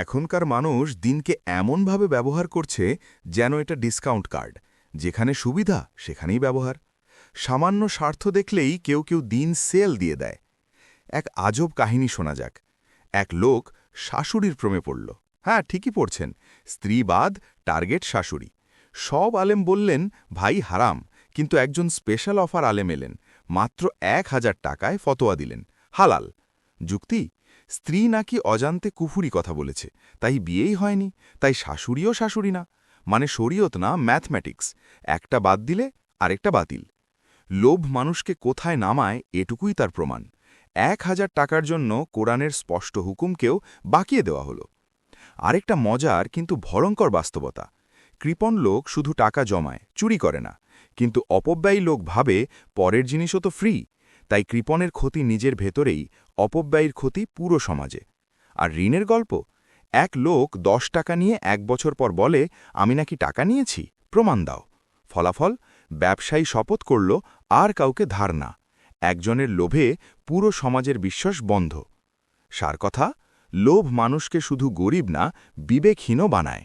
এখনকার মানুষ দিনকে এমনভাবে ব্যবহার করছে যেন এটা ডিসকাউন্ট কার্ড। যেখানে সুবিধা, সেখানেই ব্যবহার। সামান্য স্বার্থ দেখলেই কেউ কেউ দিন সেল দিয়ে দেয়। এক আজব কাহিনী শোনা যাক। এক লোক শাশুড়ির প্রেমে পড়ল। হ্যাঁ ঠিকই পড়ছেন। স্ত্রী বাদ, টার্গেট শাশুড়ি। সব আলেম বললেন, ভাই, হারাম। কিন্তু একজন স্পেশাল অফার আলেম এলেন। মাত্র এক হাজার টাকায় ফতোয়া দিলেন। হালাল। যুক্তি? স্ত্রী নাকি অজান্তে কুফুরি কথা বলেছে। তাই বিয়েই হয়নি, তাই শাশুড়িও শাশুড়ি না। মানে শরীয়ত না ম্যাথমেটিক্স একটা বাদ দিলে আরেকটা বাতিল। লোভ মানুষকে কোথায় নামায় এটুকুই তার প্রমাণ। এক হাজার টাকার জন্য কোরআনের স্পষ্ট হুকুমকেও বাকিয়ে দেওয়া হলো। আরেকটা মজার কিন্তু ভয়ঙ্কর বাস্তবতা। কৃপণ লোক শুধু টাকা জমায়, চুরি করে না। কিন্তু অপব্যয়ী লোক ভাবে পরের জিনিসও তো ফ্রি তাই কৃপণের ক্ষতি নিজের ভেতরেই, অপব্যয়ীর ক্ষতি পুরো সমাজে। আর ঋণের গল্প? এক লোক দশ টাকা নিয়ে এক বছর পর বলে, আমি নাকি টাকা নিয়েছি? প্রমাণ দাও। ফলাফল? ব্যবসায়ী শপথ করল, আর কাউকে ধার না। একজনের লোভে পুরো সমাজের বিশ্বাস বন্ধ। সার কথা? লোভ মানুষকে শুধু গরিব না, বিবেকহীনও বানায়।